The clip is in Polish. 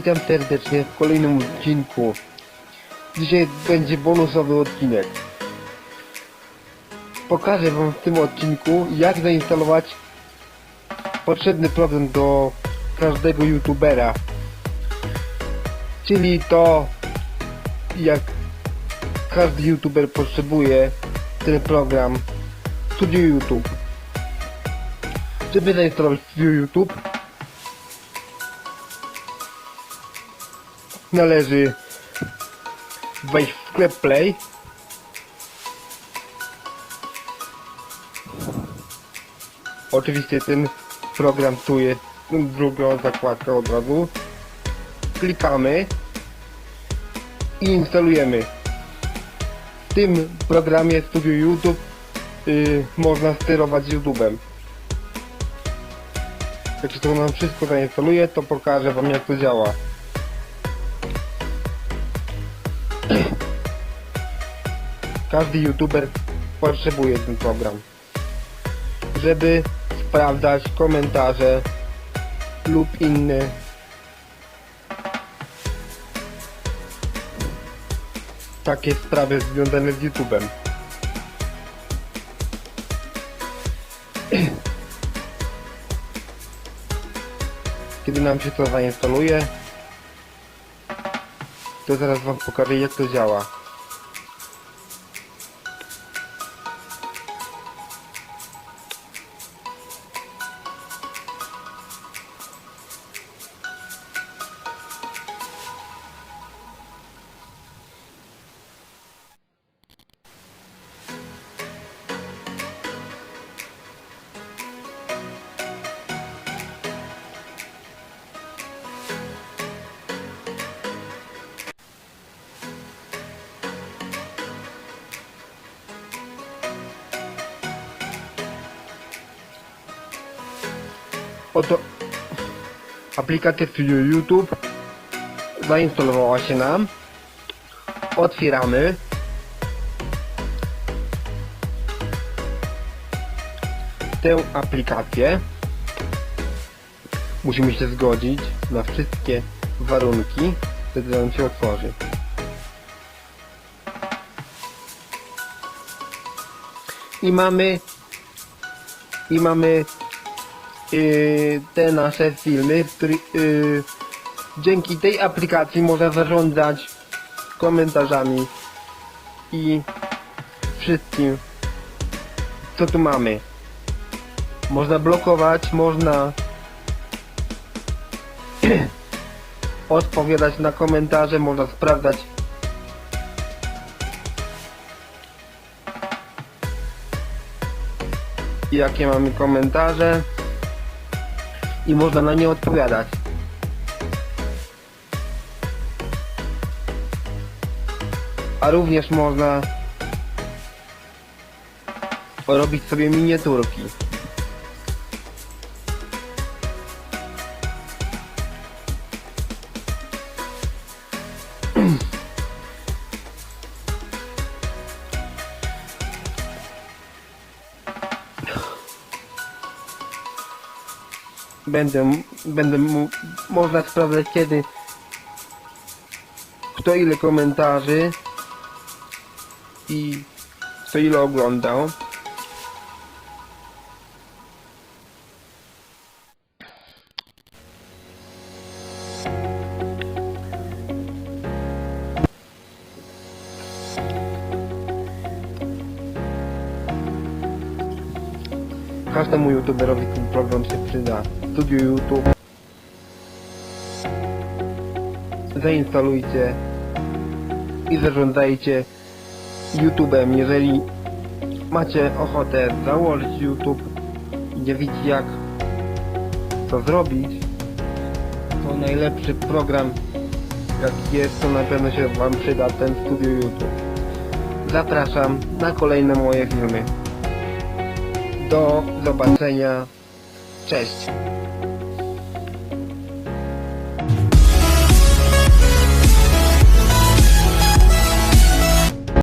Witam serdecznie w kolejnym odcinku. Dzisiaj będzie bonusowy odcinek. Pokażę wam w tym odcinku jak zainstalować potrzebny program do każdego youtubera. Czyli to jak każdy youtuber potrzebuje ten program Studio YouTube. Żeby zainstalować Studio YouTube należy wejść w sklep Play. Oczywiście ten program tu jest drugą zakładkę od razu. Klikamy i instalujemy. W tym programie Studio YouTube y, można sterować YouTube'em. Się to nam wszystko zainstaluje to pokażę wam jak to działa Każdy youtuber potrzebuje ten program, żeby sprawdzać komentarze lub inne takie sprawy związane z YouTubem. Kiedy nam się to zainstaluje, to zaraz wam pokażę jak to działa. Oto aplikacja Studio YouTube zainstalowała się nam. Otwieramy. Tę aplikację. Musimy się zgodzić na wszystkie warunki, wtedy on się otworzy. I mamy i mamy te nasze filmy, yy, dzięki tej aplikacji można zarządzać komentarzami i wszystkim co tu mamy. Można blokować, można odpowiadać na komentarze, można sprawdzać jakie mamy komentarze i można na nie odpowiadać. A również można robić sobie miniaturki. Będę, będę można sprawdzać kiedy kto ile komentarzy i kto ile oglądał. Każdemu youtuberowi ten program się przyda. Studio YouTube. Zainstalujcie i zarządzajcie YouTube'em, jeżeli macie ochotę założyć YouTube i nie widzicie jak to zrobić, to najlepszy program jaki jest, to na pewno się Wam przyda ten Studio YouTube. Zapraszam na kolejne moje filmy. Do zobaczenia. Cześć!